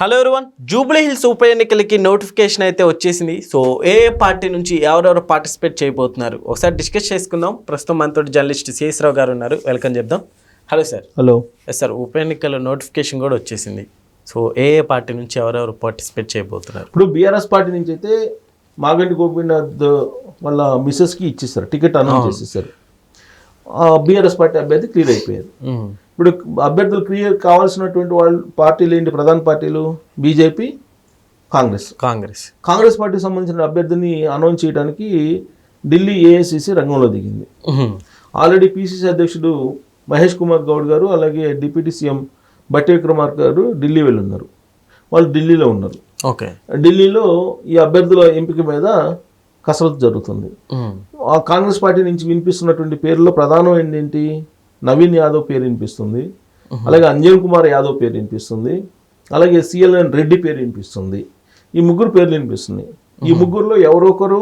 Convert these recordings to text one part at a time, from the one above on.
Hello everyone Jubilee hills ఉప ఎన్నికలకి notification అయితే వచ్చేసింది. సో ఏ పార్టీ నుంచి ఎవరెవరు పార్టిసిపేట్ చేయబోతున్నారు? ఒకసారి డిస్కస్ చేసుకుందాం. ప్రస్తుతం మనతో జర్నలిస్ట్ సిఎస్ రావు గారు ఉన్నారు. వెల్కమ్ చెప్దాం. Hello sir hello yes sir ఉప ఎన్నికల నోటిఫికేషన్ కూడా వచ్చేసింది. సో ఏ ఏ పార్టీ నుంచి ఎవరెవరు పార్టిసిపేట్ చేయబోతున్నారు? ఇప్పుడు బీఆర్ఎస్ పార్టీ నుంచి అయితే మాగంటి గోపీనాథ్ వాళ్ళ మిస్సెస్కి ఇచ్చేస్తారు టికెట్ అనౌన్స్ చేసేసారు బీఆర్ఎస్ పార్టీ అభ్యర్థి క్లియర్ అయిపోయారు. ఇప్పుడు అభ్యర్థులు క్లియర్ కావాల్సినటువంటి వాళ్ళు పార్టీలు ఏంటి? ప్రధాన పార్టీలు? బీజేపీ? కాంగ్రెస్. కాంగ్రెస్. కాంగ్రెస్ పార్టీకి సంబంధించిన అభ్యర్థిని అనౌన్స్ చేయడానికి ఢిల్లీ ఏఐసిసి రంగంలో దిగింది. ఆల్రెడీ పిసిసి అధ్యక్షుడు మహేష్ కుమార్ గౌడ్ గారు అలాగే డిప్యూటీ సీఎం బట్టి విక్రమార్క గారు ఢిల్లీ వెళ్ళి ఉన్నారు వాళ్ళు ఢిల్లీలో ఉన్నారు. ఓకే. ఢిల్లీలో ఈ అభ్యర్థుల ఎంపిక మీద కసరత్తు జరుగుతుంది. కాంగ్రెస్ పార్టీ నుంచి వినిపిస్తున్నటువంటి పేర్లలో ప్రధానమైనది ఏంటి? నవీన్ యాదవ్ పేరు వినిపిస్తుంది. అలాగే అంజన్ కుమార్ యాదవ్ పేరు వినిపిస్తుంది. అలాగే సిఎల్ఎన్ రెడ్డి పేరు వినిపిస్తుంది. ఈ ముగ్గురు పేర్లు వినిపిస్తున్నాయి ఈ ముగ్గురులో ఎవరో ఒకరు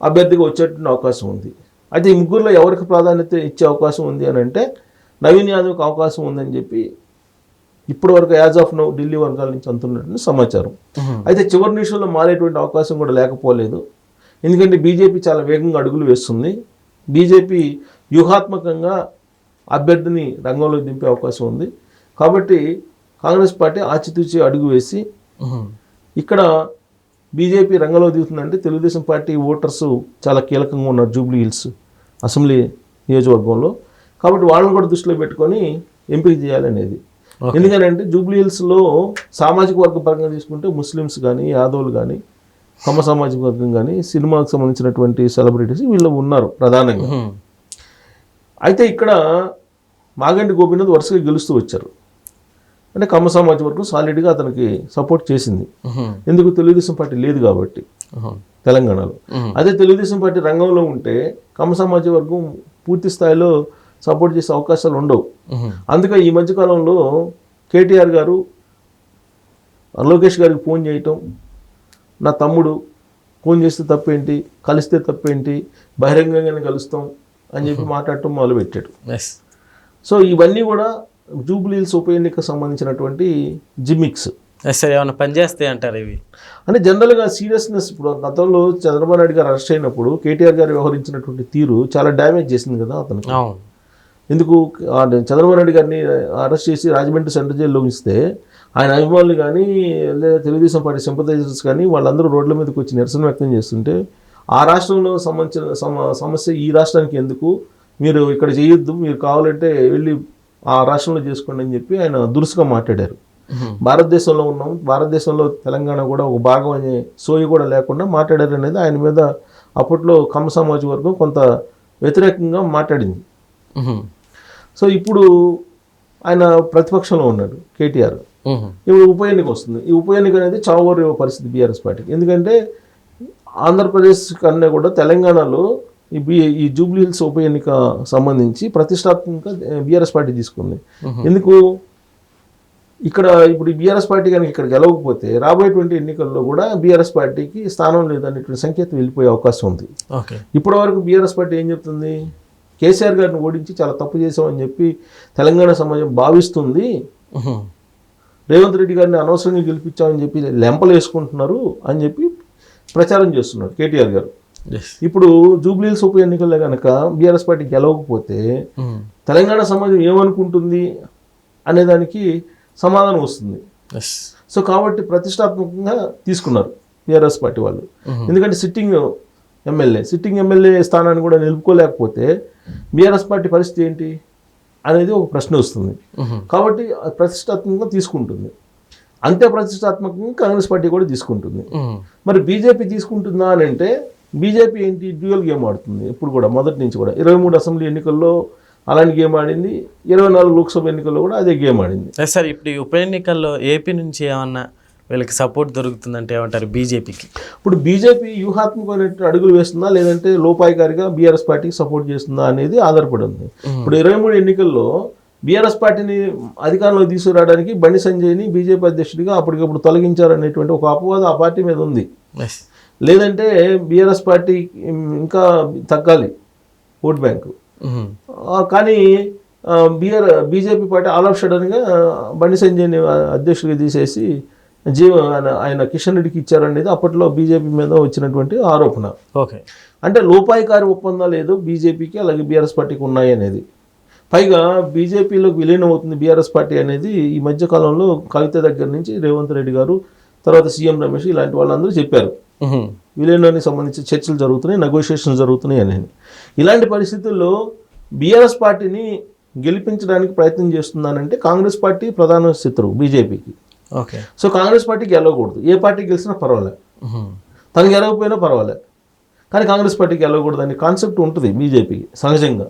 అభ్యర్థిగా వచ్చేటువంటి అవకాశం ఉంది. అయితే ఈ ముగ్గురులో ఎవరికి ప్రాధాన్యత ఇచ్చే అవకాశం ఉంది అని అంటే నవీన్ యాదవ్కి అవకాశం ఉందని చెప్పి ఇప్పటి వరకు యాజ్ ఆఫ్ నో ఢిల్లీ వర్గాల నుంచి అందుతున్నటువంటి సమాచారం. అయితే చివరి నిమిషంలో మారేటువంటి అవకాశం కూడా లేకపోలేదు. ఎందుకంటే బీజేపీ చాలా వేగంగా అడుగులు వేస్తుంది. బీజేపీ వ్యూహాత్మకంగా అభ్యర్థిని రంగంలోకి దింపే అవకాశం ఉంది కాబట్టి కాంగ్రెస్ పార్టీ ఆచితూచి అడుగు వేసి. ఇక్కడ బీజేపీ రంగంలో దిగుతుందంటే తెలుగుదేశం పార్టీ ఓటర్స్ చాలా కీలకంగా ఉన్నారు జూబ్లీ హిల్స్ అసెంబ్లీ నియోజకవర్గంలో కాబట్టి వాళ్ళని కూడా దృష్టిలో పెట్టుకొని ఎంపిక చేయాలనేది. ఎందుకంటే జూబ్లీ హిల్స్లో సామాజిక వర్గ పరంగా తీసుకుంటే ముస్లిమ్స్ కానీ యాదవులు కానీ కమ్మ సామాజిక వర్గం కానీ సినిమాకు సంబంధించినటువంటి సెలబ్రిటీస్ వీళ్ళు ఉన్నారు ప్రధానంగా. అయితే ఇక్కడ మాగంటి గోపీనాథ్ వరుసగా గెలుస్తూ వచ్చారు అంటే కమ్మ సామాజిక వర్గం సాలిడ్గా అతనికి సపోర్ట్ చేసింది. ఎందుకు తెలుగుదేశం పార్టీ లేదు కాబట్టి. తెలంగాణలో. అదే తెలుగుదేశం పార్టీ రంగంలో ఉంటే కమ్మ సమాజ వర్గం పూర్తి స్థాయిలో సపోర్ట్ చేసే అవకాశాలు ఉండవు. అందుకే ఈ మధ్యకాలంలో కేటీఆర్ గారు లోకేష్ గారికి ఫోన్ చేయటం నా తమ్ముడు ఫోన్ చేస్తే తప్పేంటి కలిస్తే తప్పేంటి బహిరంగంగానే కలుస్తాం అని చెప్పి మాట్లాడటం మొదలుపెట్టాడు. సో ఇవన్నీ కూడా జూబ్లీహిల్స్ ఉప ఎన్నికకు సంబంధించినటువంటి జిమిక్స్ ఎస్ సార్ ఏమైనా పనిచేస్తాయి అంటారు ఇవి? అంటే జనరల్గా సీరియస్నెస్ ఇప్పుడు గతంలో చంద్రబాబు నాయుడు గారు అరెస్ట్ అయినప్పుడు కేటీఆర్ గారు వ్యవహరించినటువంటి తీరు చాలా డ్యామేజ్ చేసింది కదా అతనికి. అవును. ఎందుకు? చంద్రబాబు నాయుడు గారిని అరెస్ట్ చేసి రాజమండ్రి సెంట్రల్ జైల్లో ఉంచితే ఆయన అభిమానులు కానీ లేదా తెలుగుదేశం పార్టీ సింపథైజర్స్ కానీ వాళ్ళందరూ రోడ్ల మీదకి వచ్చి నిరసన వ్యక్తం చేస్తుంటే ఆ రాష్ట్రంలో సంబంధించిన సమ సమస్య ఈ రాష్ట్రానికి ఎందుకు మీరు ఇక్కడ చేయొద్దు మీరు కావాలంటే వెళ్ళి ఆ రాష్ట్రంలో చేసుకోండి అని చెప్పి ఆయన దురుసుగా మాట్లాడారు. భారతదేశంలో ఉన్నాం భారతదేశంలో తెలంగాణ కూడా ఒక భాగం అనే సోయి కూడా లేకుండా మాట్లాడారు అనేది ఆయన మీద అప్పట్లో కమ్మ సమాజ వర్గం కొంత వ్యతిరేకంగా మాట్లాడింది. సో ఇప్పుడు ఆయన ప్రతిపక్షంలో ఉన్నాడు కేటీఆర్. ఇప్పుడు ఉప ఎన్నిక వస్తుంది ఈ ఉప ఎన్నిక అనేది చావోరే పరిస్థితి బీఆర్ఎస్ పార్టీకి ఎందుకంటే ఆంధ్రప్రదేశ్ కన్నా కూడా తెలంగాణలో ఈ ఈ జూబ్లీ హిల్స్ ఉప ఎన్నిక సంబంధించి ప్రతిష్టాత్మకంగా బీఆర్ఎస్ పార్టీ తీసుకుంది. ఎందుకు? ఇక్కడ ఇప్పుడు బీఆర్ఎస్ పార్టీ కనుక ఇక్కడ గెలవకపోతే రాబోయేటువంటి ఎన్నికల్లో కూడా బీఆర్ఎస్ పార్టీకి స్థానం లేదనేటువంటి సంకేతం వెళ్ళిపోయే అవకాశం ఉంది. ఇప్పటి వరకు బీఆర్ఎస్ పార్టీ ఏం చెప్తుంది? కేసీఆర్ గారిని ఓడించి చాలా తప్పు చేశామని చెప్పి తెలంగాణ సమాజం భావిస్తుంది. రేవంత్ రెడ్డి గారిని అనవసరంగా గెలిపించామని చెప్పి లెంపలు వేసుకుంటున్నారు అని చెప్పి ప్రచారం చేస్తున్నారు కేటీఆర్ గారు. ఇప్పుడు జూబ్లీహిల్స్ ఉప ఎన్నికల్లో కనుక బీఆర్ఎస్ పార్టీ గెలవకపోతే మ్మ్. తెలంగాణ సమాజం ఏమనుకుంటుంది అనేదానికి సమాధానం వస్తుంది. సో కాబట్టి ప్రతిష్టాత్మకంగా తీసుకున్నారు బీఆర్ఎస్ పార్టీ వాళ్ళు. మ్మ్. ఎందుకంటే సిట్టింగ్ ఎమ్మెల్యే సిట్టింగ్ ఎమ్మెల్యే స్థానాన్ని కూడా నిలుపుకోలేకపోతే బీఆర్ఎస్ పార్టీ పరిస్థితి ఏంటి అనేది ఒక ప్రశ్న వస్తుంది. మ్మ్. కాబట్టి ప్రతిష్టాత్మకంగా తీసుకుంటుంది. అంతే ప్రతిష్టాత్మకంగా కాంగ్రెస్ పార్టీ కూడా తీసుకుంటుంది. మరి బీజేపీ తీసుకుంటుందా అని అంటే బీజేపీ ఏంటి? డ్యూయల్ గేమ్ ఆడుతుంది. ఇప్పుడు కూడా మొదటి నుంచి కూడా. ఇరవై మూడు అసెంబ్లీ ఎన్నికల్లో అలాంటి గేమ్ ఆడింది. ఇరవై నాలుగు లోక్సభ ఎన్నికల్లో కూడా అదే గేమ్ ఆడింది. సార్ ఇప్పుడు ఈ ఉప ఎన్నికల్లో ఏపీ నుంచి ఏమన్నా వీళ్ళకి సపోర్ట్ దొరుకుతుందంటే ఏమంటారు బీజేపీకి? ఇప్పుడు బీజేపీ వ్యూహాత్మకమైన అడుగులు వేస్తుందా? లేదంటే లోపాయికారిగా బీఆర్ఎస్ పార్టీకి సపోర్ట్ చేస్తుందా అనేది ఆధారపడి ఉంది. ఇప్పుడు ఇరవై మూడు ఎన్నికల్లో బీఆర్ఎస్ పార్టీని అధికారంలో తీసుకురావడానికి బండి సంజయ్ని బీజేపీ అధ్యక్షుడిగా అప్పటికప్పుడు తొలగించారనేటువంటి ఒక అపవాదం ఆ పార్టీ మీద ఉంది. లేదంటే బీఆర్ఎస్ పార్టీ ఇంకా తగ్గాలి ఓట్ బ్యాంకు. కానీ BR BJP party all of సడన్గా బండి సంజయ్ని అధ్యక్షుడిగా తీసేసి జీవ ఆయన- ఆయన కిషన్ రెడ్డికి ఇచ్చారనేది అప్పట్లో బీజేపీ మీద వచ్చినటువంటి ఆరోపణ. ఓకే. అంటే లోపాయికారి ఒప్పందాలు ఏదో బీజేపీకి అలాగే బీఆర్ఎస్ పార్టీకి ఉన్నాయి అనేది. పైగా బీజేపీలోకి విలీనం అవుతుంది బీఆర్ఎస్ పార్టీ అనేది ఈ మధ్య కాలంలో కవిత దగ్గర నుంచి రేవంత్ రెడ్డి గారు తర్వాత సీఎం రమేష్ ఇలాంటి వాళ్ళందరూ చెప్పారు. విలీనానికి సంబంధించి చర్చలు జరుగుతున్నాయి నెగోషియేషన్స్ జరుగుతున్నాయి అని ఇలాంటి పరిస్థితుల్లో బీఆర్ఎస్ పార్టీని గెలిపించడానికి ప్రయత్నం చేస్తున్నానంటే కాంగ్రెస్ పార్టీ ప్రధాన శత్రువు బీజేపీకి. ఓకే. సో కాంగ్రెస్ పార్టీ గెలవకూడదు. ఏ పార్టీ గెలిచినా పర్వాలేదు. తను గెలవకపోయినా పర్వాలేదు కానీ కాంగ్రెస్ పార్టీకి గెలవకూడదు అనే కాన్సెప్ట్ ఉంటుంది బీజేపీకి సహజంగా.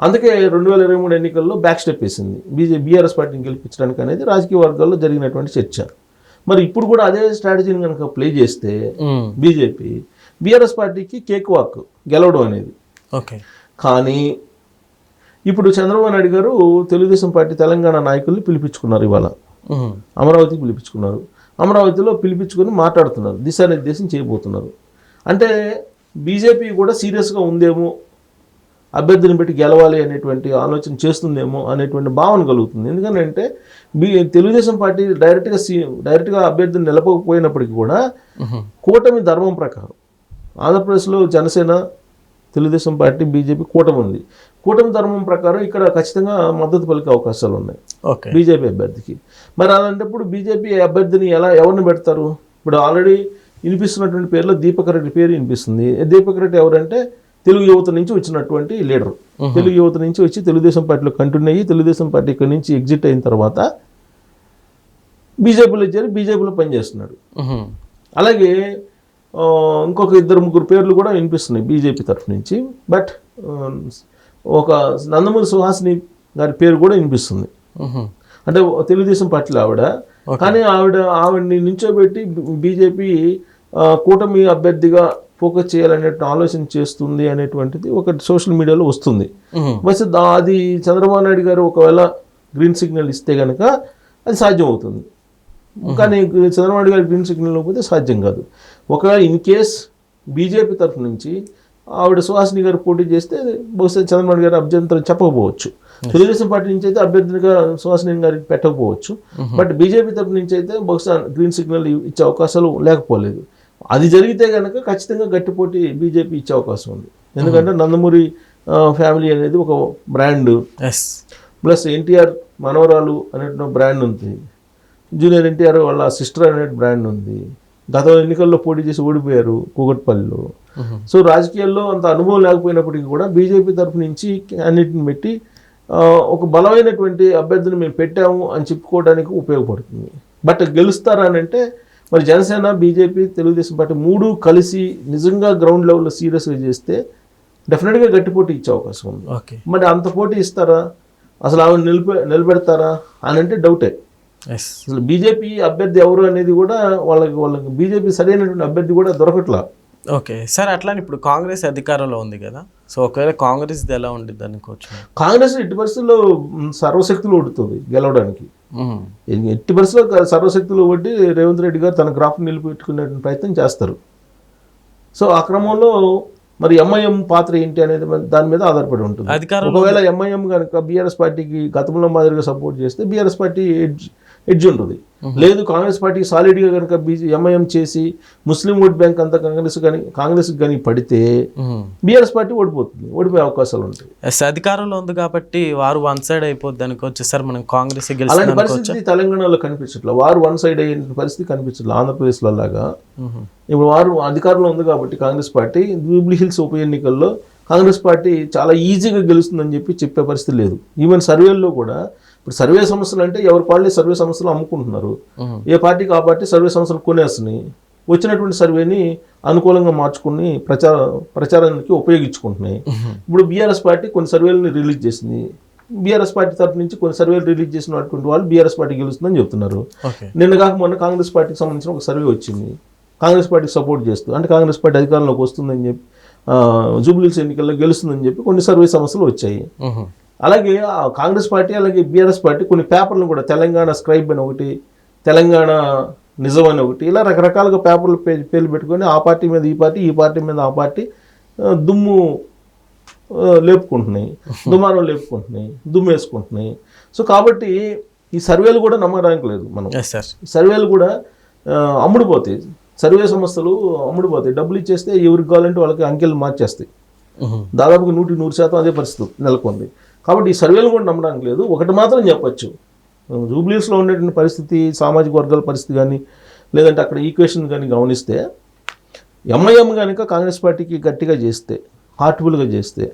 అందుకే రెండు వేల ఇరవై మూడు ఎన్నికల్లో బ్యాక్ స్టెప్ వేసింది. బీజే బీఆర్ఎస్ పార్టీని గెలిపించడానికి అనేది రాజకీయ వర్గాల్లో జరిగినటువంటి చర్చ. మరి ఇప్పుడు కూడా అదే స్ట్రాటజీని కనుక ప్లే చేస్తే. బీజేపీ బీఆర్ఎస్ పార్టీకి కేక్ వాక్ గెలవడం అనేది. ఓకే. కానీ ఇప్పుడు చంద్రబాబు నాయుడు గారు తెలుగుదేశం పార్టీ తెలంగాణ నాయకుల్ని పిలిపించుకున్నారు ఇవాళ. అమరావతికి పిలిపించుకున్నారు. అమరావతిలో పిలిపించుకొని మాట్లాడుతున్నారు. దిశానిర్దేశం చేయబోతున్నారు. అంటే బీజేపీ కూడా సీరియస్గా ఉందేమో అభ్యర్థిని పెట్టి గెలవాలి అనేటువంటి ఆలోచన చేస్తుందేమో అనేటువంటి భావన కలుగుతుంది. ఎందుకంటే బీ తెలుగుదేశం పార్టీ డైరెక్ట్గా సీ డైరెక్ట్గా అభ్యర్థిని నిలపకపోయినప్పటికీ కూడా. కూటమి ధర్మం ప్రకారం ఆంధ్రప్రదేశ్లో జనసేన తెలుగుదేశం పార్టీ బీజేపీ కూటమి ఉంది. కూటమి ధర్మం ప్రకారం ఇక్కడ ఖచ్చితంగా మద్దతు పలికే అవకాశాలు ఉన్నాయి ఓకే. బీజేపీ అభ్యర్థికి. మరి అలాంటప్పుడు బీజేపీ అభ్యర్థిని ఎలా ఎవరిని పెడతారు? ఇప్పుడు ఆల్రెడీ వినిపిస్తున్నటువంటి పేరులో దీపక్ రెడ్డి పేరు వినిపిస్తుంది. దీపక్ రెడ్డి ఎవరంటే తెలుగు యువత నుంచి వచ్చినటువంటి లీడర్. తెలుగు యువత నుంచి వచ్చి తెలుగుదేశం పార్టీలో కంటిన్యూ అయ్యి తెలుగుదేశం పార్టీ ఇక్కడి నుంచి ఎగ్జిట్ అయిన తర్వాత బీజేపీలో చేరి బీజేపీలో పనిచేస్తున్నాడు. అలాగే ఇంకొక ఇద్దరు ముగ్గురు పేర్లు కూడా వినిపిస్తున్నాయి బీజేపీ తరఫు నుంచి. బట్ ఒక నందమూరి సుహాసిని గారి పేరు కూడా వినిపిస్తుంది. అంటే తెలుగుదేశం పార్టీలో ఆవిడ. కానీ ఆవిడ ఆవిడని నించోబెట్టి బీజేపీ కూటమి అభ్యర్థిగా ఫోకస్ చేయాలనే ఆలోచన చేస్తుంది అనేటువంటిది ఒక సోషల్ మీడియాలో వస్తుంది. బస్ అది చంద్రబాబు నాయుడు గారు ఒకవేళ గ్రీన్ సిగ్నల్ ఇస్తే కనుక అది సాధ్యం అవుతుంది కానీ చంద్రబాబు నాయుడు గారు గ్రీన్ సిగ్నల్ ఇవ్వకపోతే సాధ్యం కాదు. ఒకవేళ ఇన్ కేస్ బీజేపీ తరఫు నుంచి ఆవిడ సుహాసిని గారు పోటీ చేస్తే బహుశా చంద్రబాబు గారు అభ్యంతరం చెప్పకపోవచ్చు. తెలుగుదేశం పార్టీ నుంచి అయితే అభ్యర్థిగా సుహాసిని గారికి పెట్టకపోవచ్చు. బట్ బీజేపీ తరఫు నుంచి అయితే బహుశా గ్రీన్ సిగ్నల్ ఇచ్చే అవకాశాలు లేకపోలేదు. అది జరిగితే కనుక ఖచ్చితంగా గట్టి పోటీ బీజేపీ ఇచ్చే అవకాశం ఉంది. ఎందుకంటే నందమూరి ఆ, ఫ్యామిలీ అనేది ఒక బ్రాండ్ ప్లస్ ఎన్టీఆర్ మనవరాలు అనేటువంటి బ్రాండ్ ఉంది. జూనియర్ ఎన్టీఆర్ వాళ్ళ సిస్టర్ అనే బ్రాండ్ ఉంది. గత ఎన్నికల్లో పోటీ చేసి ఓడిపోయారు కూకట్పల్లిలో. సో రాజకీయాల్లో అంత అనుభవం లేకపోయినప్పటికీ కూడా బీజేపీ తరఫు నుంచి క్యాండిడేట్ని పెట్టి ఒక బలమైనటువంటి అభ్యర్థిని మేము పెట్టాము అని చెప్పుకోవడానికి ఉపయోగపడుతుంది. బట్ గెలుస్తారా అని అంటే మరి జనసేన బీజేపీ తెలుగుదేశం పార్టీ మూడు కలిసి నిజంగా గ్రౌండ్ లెవెల్లో సీరియస్గా చేస్తే డెఫినెట్గా గట్టి పోటీ ఇచ్చే అవకాశం ఉంది. ఓకే. మరి అంత పోటీ ఇస్తారా? అసలు ఆవిడ నిలిపే నిలబెడతారా? అని అంటే డౌటే ఎస్ అసలు బీజేపీ అభ్యర్థి ఎవరు అనేది కూడా వాళ్ళకి వాళ్ళకి బీజేపీ సరైనటువంటి అభ్యర్థి కూడా దొరకట్లా. ఓకే. సార్ అట్లానే ఇప్పుడు కాంగ్రెస్ అధికారంలో ఉంది కదా. సో ఒకవేళ కాంగ్రెస్ ఎలా ఉండిద్ది అనుకోవచ్చు? కాంగ్రెస్ ఎట్టి పరిస్థితుల్లో సర్వశక్తులు ఓడుతుంది గెలవడానికి. ఎట్టి పరిస్థితుల్లో సర్వశక్తులు ఒడ్డి రేవంత్ రెడ్డి గారు తన గ్రాఫ్ నిలిపెట్టుకునే ప్రయత్నం చేస్తారు. సో ఆ క్రమంలో మరి ఎంఐఎం పాత్ర ఏంటి అనేది దాని మీద ఆధారపడి ఉంటుంది. ఒకవేళ ఎంఐఎం కనుక బీఆర్ఎస్ పార్టీకి గతంలో మాదిరిగా సపోర్ట్ చేస్తే బీఆర్ఎస్ పార్టీ ఎడ్జ్ ఎడ్జ్ ఉంటుంది. లేదు కాంగ్రెస్ పార్టీ సాలిడ్గా కనుక బీజే ఎంఐఎం చేసి ముస్లిం ఓట్ బ్యాంక్ అంతా కాంగ్రెస్ కానీ కాంగ్రెస్ కానీ పడితే. బీఆర్ఎస్ పార్టీ ఓడిపోతుంది ఓడిపోయే అవకాశాలు ఉంటాయి. అధికారంలో ఉంది కాబట్టి వారు వన్ సైడ్ అయిపోద్ది అనుకోవచ్చు సార్ మనం కాంగ్రెస్ అలాంటి పరిస్థితి తెలంగాణలో కనిపించట్లేదు వారు వన్ సైడ్ అయిన పరిస్థితి కనిపించట్లేదు ఆంధ్రప్రదేశ్లో లాగా. ఇప్పుడు వారు అధికారంలో ఉంది కాబట్టి కాంగ్రెస్ పార్టీ జూబ్లీ హిల్స్ ఉప ఎన్నికల్లో కాంగ్రెస్ పార్టీ చాలా ఈజీగా గెలుస్తుందని చెప్పి చెప్పే పరిస్థితి లేదు. ఈవెన్ సర్వేల్లో కూడా ఇప్పుడు సర్వే సంస్థలు అంటే ఎవరి పాళ్ళే సర్వే సంస్థలు అమ్ముకుంటున్నారు. మ్మ్. ఏ పార్టీకి ఆ పార్టీ సర్వే సంస్థలు కొనేస్తున్నాయి వచ్చినటువంటి సర్వేని అనుకూలంగా మార్చుకుని ప్రచార ప్రచారానికి ఉపయోగించుకుంటున్నాయి. ఇప్పుడు బీఆర్ఎస్ పార్టీ కొన్ని సర్వేలను రిలీజ్ చేసింది. బీఆర్ఎస్ పార్టీ తరఫు నుంచి కొన్ని సర్వేలు రిలీజ్ చేసినటువంటి వాళ్ళు బీఆర్ఎస్ పార్టీ గెలుస్తుందని చెప్తున్నారు. నిన్న కాక మొన్న కాంగ్రెస్ పార్టీకి సంబంధించిన ఒక సర్వే వచ్చింది. కాంగ్రెస్ పార్టీకి సపోర్ట్ చేస్తూ అంటే కాంగ్రెస్ పార్టీ అధికారంలోకి వస్తుందని చెప్పి జూబ్లీస్ ఎన్నికల్లో గెలుస్తుందని చెప్పి కొన్ని సర్వే సమస్యలు వచ్చాయి. అలాగే ఆ కాంగ్రెస్ పార్టీ అలాగే బీఆర్ఎస్ పార్టీ కొన్ని పేపర్లు కూడా తెలంగాణ స్క్రైబ్ అని ఒకటి తెలంగాణ నిజం అని ఒకటి ఇలా రకరకాలుగా పేపర్లు పే పేర్లు పెట్టుకొని ఆ పార్టీ మీద ఈ పార్టీ ఈ పార్టీ మీద ఆ పార్టీ దుమ్ము లేపుకుంటున్నాయి దుమారం లేపుకుంటున్నాయి దుమ్మేసుకుంటున్నాయి సో కాబట్టి ఈ సర్వేలు కూడా నమ్మడానికి లేదు మనం. సర్వేలు కూడా అమ్ముడుపోతాయి. సర్వే సంస్థలు అమ్ముడుపోతాయి. డబ్బులు ఇచ్చేస్తే ఎవరికి కావాలంటే వాళ్ళకి అంకెలు మార్చేస్తాయి. దాదాపుగా నూటి నూరు శాతం అదే పరిస్థితి నెలకొంది. కాబట్టి ఈ సర్వేలు కూడా నమ్మడానికి లేదు. ఒకటి మాత్రం చెప్పొచ్చు. జూబ్లీస్లో ఉండేటువంటి పరిస్థితి సామాజిక వర్గాల పరిస్థితి కానీ లేదంటే అక్కడ ఈక్వేషన్ కానీ గమనిస్తే ఎంఐఎం కనుక కాంగ్రెస్ పార్టీకి గట్టిగా చేస్తే హార్ట్ఫుల్గా చేస్తే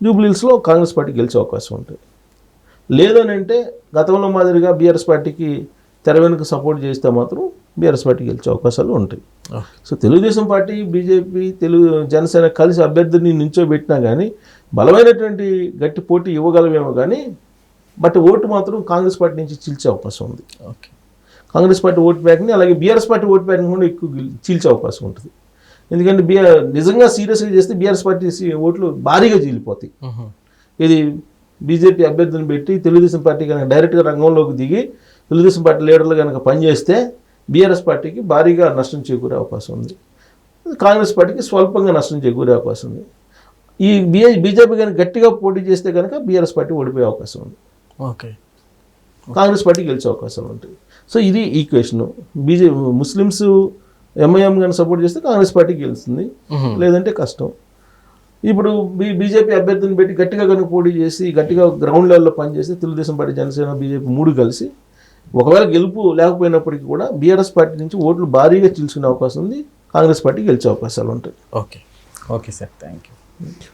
జూబ్లీస్లో కాంగ్రెస్ పార్టీ గెలిచే అవకాశం ఉంటుంది. లేదని అంటే గతంలో మాదిరిగా బీఆర్ఎస్ పార్టీకి తెర వెనుక సపోర్ట్ చేస్తే మాత్రం బీఆర్ఎస్ పార్టీ గెలిచే అవకాశాలు ఉంటాయి. So Telugu Desam party BJP Telugu Janasena కలిసి అభ్యర్థిని నించోబెట్టినా కానీ బలమైనటువంటి గట్టి పోటీ ఇవ్వగలమేమో కానీ బట్ ఓటు మాత్రం కాంగ్రెస్ పార్టీ నుంచి చీల్చే అవకాశం ఉంది. ఓకే. కాంగ్రెస్ పార్టీ ఓటు బ్యాంక్ని అలాగే బీఆర్ఎస్ పార్టీ ఓటు బ్యాంక్ కూడా ఎక్కువ చీల్చే అవకాశం ఉంటుంది. ఎందుకంటే బీఆర్ నిజంగా సీరియస్గా చేస్తే బీఆర్ఎస్ పార్టీ ఓట్లు భారీగా చీలిపోతాయి. ఇది బీజేపీ అభ్యర్థిని పెట్టి తెలుగుదేశం పార్టీ కనుక డైరెక్ట్గా రంగంలోకి దిగి తెలుగుదేశం పార్టీ లీడర్లు కనుక పనిచేస్తే బీఆర్ఎస్ పార్టీకి భారీగా నష్టం చేకూరే అవకాశం ఉంది. కాంగ్రెస్ పార్టీకి స్వల్పంగా నష్టం చేకూరే అవకాశం ఉంది. ఈ బీఏ బీజేపీ కనుక గట్టిగా పోటీ చేస్తే కనుక బీఆర్ఎస్ పార్టీ ఓడిపోయే అవకాశం ఉంది. ఓకే. కాంగ్రెస్ పార్టీ గెలిచే అవకాశాలు ఉంటాయి సో ఇది ఈక్వేషన్. బీజే ముస్లిమ్స్ ఎంఐఎం కానీ సపోర్ట్ చేస్తే కాంగ్రెస్ పార్టీ గెలుస్తుంది. లేదంటే కష్టం. ఇప్పుడు బీ బీజేపీ అభ్యర్థిని పెట్టి గట్టిగా కనుక పోటీ చేసి గట్టిగా గ్రౌండ్ లెవెల్లో పనిచేసి తెలుగుదేశం పార్టీ జనసేన బీజేపీ మూడు కలిసి ఒకవేళ గెలుపు లేకపోయినప్పటికీ కూడా బీఆర్ఎస్ పార్టీ నుంచి ఓట్లు భారీగా చీల్చుకునే అవకాశం ఉంది. కాంగ్రెస్ పార్టీ గెలిచే అవకాశాలు ఉంటాయి. Okay. Okay sir. Thank you mucho.